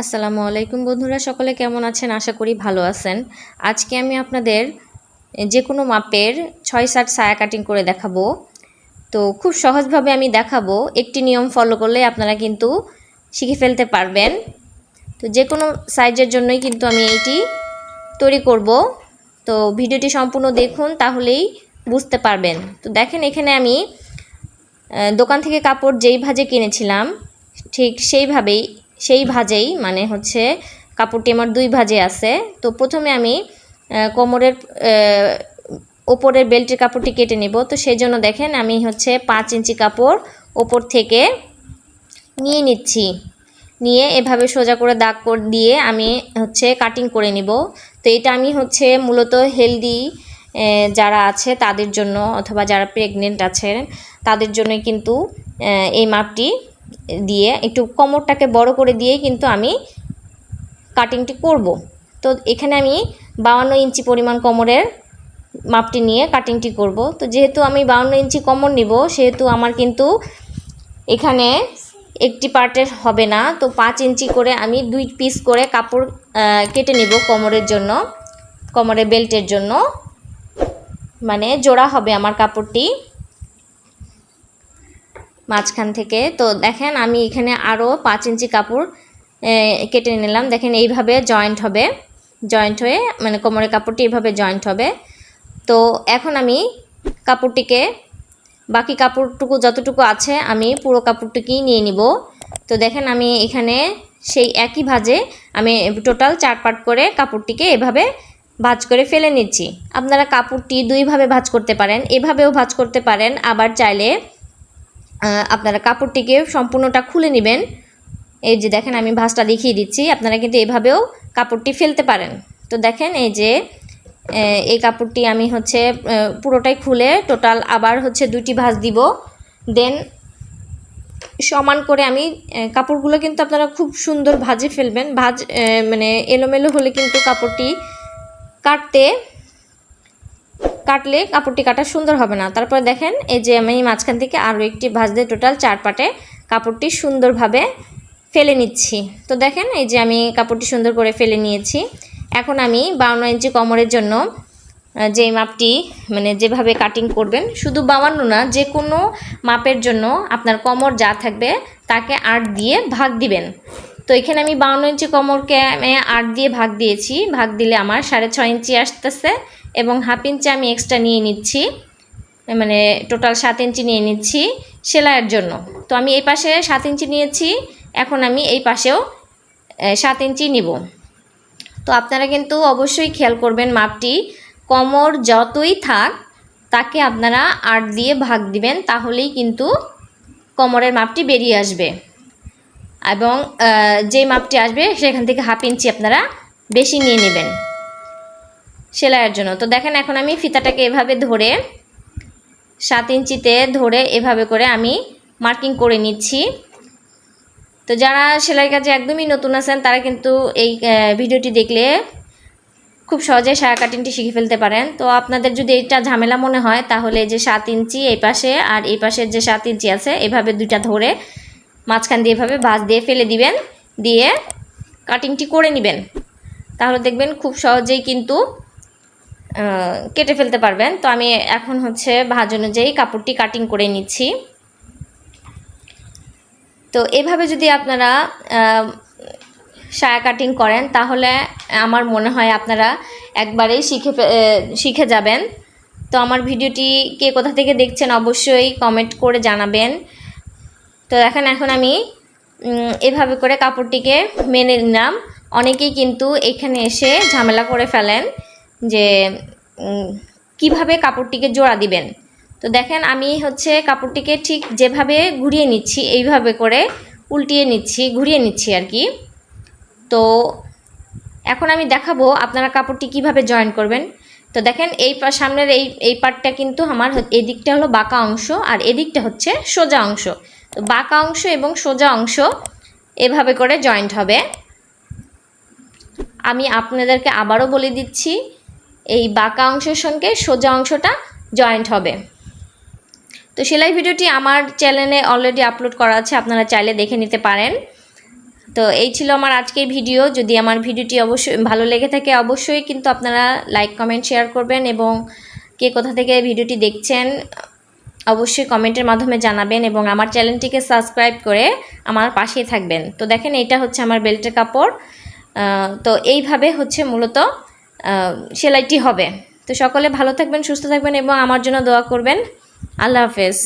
আসসালামু আলাইকুম বন্ধুরা, সকলে কেমন আছেন? আশা করি ভালো আছেন। আজকে আমি আপনাদের যে কোনো মাপের ছয় সাত সায়া কাটিং করে দেখাবো। তো খুব সহজভাবে আমি দেখাবো। একটি নিয়ম ফলো করলে আপনারা কিন্তু শিখে ফেলতে পারবেন। তো যে কোনো সাইজের জন্যই কিন্তু আমি এইটি তৈরি করব। তো ভিডিওটি সম্পূর্ণ দেখুন, তাহলেই বুঝতে পারবেন। তো দেখেন, এখানে আমি দোকান থেকে কাপড় যেই ভাজে কিনেছিলাম, ঠিক সেইভাবেই সেই ভাজেই মানে হচ্ছে কাপড়টি আমার দুই ভাজে আছে। তো প্রথমে আমি কোমরের ওপরের বেল্টের কাপড়টি কেটে নেব। তো সেই জন্য দেখেন আমি হচ্ছে পাঁচ ইঞ্চি কাপড় ওপর থেকে নিয়ে নিচ্ছি। নিয়ে এভাবে সোজা করে দাগ দিয়ে আমি হচ্ছে কাটিং করে নিব। তো এটা আমি হচ্ছে মূলত হেলদি যারা আছে তাদের জন্য, অথবা যারা প্রেগনেন্ট আছেন, তাদের জন্য কিন্তু এই মাপটি দিয়ে একটু কোমরটাকে বড় করে দিয়ে কিন্তু আমি কাটিংটি করব। তো এখানে আমি বাউান্ন ইঞ্চি পরিমাণ কোমরের মাপটি নিয়ে কাটিংটি করব। তো যেহেতু আমি বাউন্ন ইঞ্চি কোমর নিব, সেহেতু আমার কিন্তু এখানে একটি পার্টের হবে না। তো পাঁচ ইঞ্চি করে আমি দুই পিস করে কাপড় কেটে নিব কোমরের জন্য, কোমরের বেল্টের জন্য। মানে জোড়া হবে আমার কাপড়টি। মাঝখান থেকে। তো দেখেন, আমি এখানে আরও পাঁচ ইঞ্চি কাপড় কেটে নিলাম। দেখেন, এইভাবে জয়েন্ট হবে। জয়েন্ট হয়ে মানে কোমরের কাপড়টি এইভাবে জয়েন্ট হবে। তো এখন আমি কাপড়টিকে, বাকি কাপড়টুকু যতটুকু আছে, আমি পুরো কাপড়টুকুই নিয়ে নিব। তো দেখেন, আমি এখানে সেই একই ভাজে আমি টোটাল চার পাট করে কাপড়টিকে এভাবে ভাজ করে ফেলে নিচ্ছি। আপনারা কাপড়টি দুইভাবে ভাজ করতে পারেন। এভাবেও ভাজ করতে পারেন। আবার চাইলে আপনারা কাপড়টিকে সম্পূর্ণটা খুলে নেবেন। এই যে দেখেন, আমি ভাঁজটা দেখিয়ে দিচ্ছি। আপনারা কিন্তু এভাবেও কাপড়টি ফেলতে পারেন। তো দেখেন, এই যে এই কাপড়টি আমি হচ্ছে পুরোটাই খুলে টোটাল আবার হচ্ছে দুটি ভাঁজ দিব। দেন সমান করে আমি কাপড়গুলো কিন্তু আপনারা খুব সুন্দর ভাজে ফেলবেন। ভাজ মানে এলোমেলো হলে কিন্তু কাপড়টি কাটতে কাটলে কাপড়টি কাটা সুন্দর হবে না। তারপরে দেখেন, এই যে আমি মাঝখান থেকে আরও একটি ভাঁজ দিয়ে টোটাল চার পাটে কাপড়টি সুন্দরভাবে ফেলে নিচ্ছি। তো দেখেন, এই যে আমি কাপড়টি সুন্দর করে ফেলে নিয়েছি। এখন আমি বাউন্ন ইঞ্চি কোমরের জন্য যে মাপটি মানে যেভাবে কাটিং করবেন, শুধু বাউান্ন না যে কোনো মাপের জন্য আপনার কোমর যা থাকবে, তাকে আট দিয়ে ভাগ দিবেন। তো এখানে আমি বাউন্ন ইঞ্চি কোমরকে আমি আট দিয়ে ভাগ দিয়েছি। ভাগ দিলে আমার সাড়ে ছয় ইঞ্চি আসতেছে। এবং হাফ ইঞ্চি আমি এক্সট্রা নিয়ে নিচ্ছি মানে টোটাল সাত ইঞ্চি নিয়ে নিচ্ছি সেলাইয়ের জন্য। তো আমি এই পাশে সাত ইঞ্চি নিয়েছি, এখন আমি এই পাশেও সাত ইঞ্চি নিব। তো আপনারা কিন্তু অবশ্যই খেয়াল করবেন মাপটি, কোমর যতই থাক, তাকে আপনারা আট দিয়ে ভাগ দিবেন, তাহলেই কিন্তু কোমরের মাপটি বেরিয়ে আসবে। এবং যে মাপটি আসবে, সেখান থেকে হাফ ইঞ্চি আপনারা বেশি নিয়ে নেবেন। সেলাইয়ের জন্য। তো দেখেন, এখন আমি ফিতাটাকে এভাবে ধরে সাত ইঞ্চিতে ধরে এভাবে করে আমি মার্কিং করে নিচ্ছি। তো যারা সেলাই কাজে একদমই নতুন আছেন, তারা কিন্তু এই ভিডিওটি দেখলে খুব সহজে সায়া কাটিংটি শিখে ফেলতে পারেন। তো আপনাদের যদি এটা ঝামেলা মনে হয়, তাহলে যে সাত ইঞ্চি এই পাশে আর এই পাশের যে সাত ইঞ্চি আছে, এভাবে দুইটা ধরে মাঝখান দিয়ে এভাবে ভাঁজ দিয়ে ফেলে দিবেন, দিয়ে কাটিংটি করে নেবেন। তাহলে দেখবেন খুব সহজেই কিন্তু কেটে ফেলতে পারবেন। তো আমি এখন হচ্ছে ভাজ অনুযায়ী কাপড়টি কাটিং করে নিচ্ছি। তো এভাবে যদি আপনারা সায়া কাটিং করেন, তাহলে আমার মনে হয় আপনারা একবারেই শিখে শিখে যাবেন। তো আমার ভিডিওটি কে কোথা থেকে দেখছেন অবশ্যই কমেন্ট করে জানাবেন। তো এখন এখন আমি এভাবে করে কাপড়টিকে মেনে নিলাম। অনেকেই কিন্তু এখানে এসে ঝামেলা করে ফেলেন। যে কীভাবে কাপড়টিকে জোড়া দিবেন। তো দেখেন, আমি হচ্ছে কাপড়টিকে ঠিক যেভাবে ঘুরিয়ে নিচ্ছি, এইভাবে করে উল্টিয়ে নিচ্ছি, ঘুরিয়ে নিচ্ছি আর কি। তো এখন আমি দেখাবো আপনারা কাপড়টি কীভাবে জয়েন করবেন। তো দেখেন, এই সামনের এই এই পার্টটা কিন্তু আমার হ- এই দিকটা হলো বাঁকা অংশ আর এদিকটা হচ্ছে সোজা অংশ। তো বাঁকা অংশ এবং সোজা অংশ এভাবে করে জয়েন্ট হবে। আমি আপনাদেরকে আবারও বলে দিচ্ছি এই বাঁকা অংশের সঙ্গে সোজা অংশটা জয়েন্ট হবে। তো সেলাই ভিডিওটি আমার চ্যানেলে অলরেডি আপলোড করা আছে, আপনারা চাইলে দেখে নিতে পারেন। তো এই ছিল আমার আজকের ভিডিও। যদি আমার ভিডিওটি অবশ্যই ভালো লেগে থাকে, অবশ্যই কিন্তু আপনারা লাইক কমেন্ট শেয়ার করবেন এবং কে কোথা থেকে ভিডিওটি দেখছেন, অবশ্যই কমেন্টের মাধ্যমে জানাবেন এবং আমার চ্যানেলটিকে সাবস্ক্রাইব করে আমার পাশেই থাকবেন। তো দেখেন এটা হচ্ছে আমার বেল্টের কাপড়। তো এইভাবে হচ্ছে মূলত সেলাইটি হবে। তো সকলে ভালো থাকবেন, সুস্থ থাকবেন এবং আমার জন্য দোয়া করবেন। আল্লাহ হাফেজ।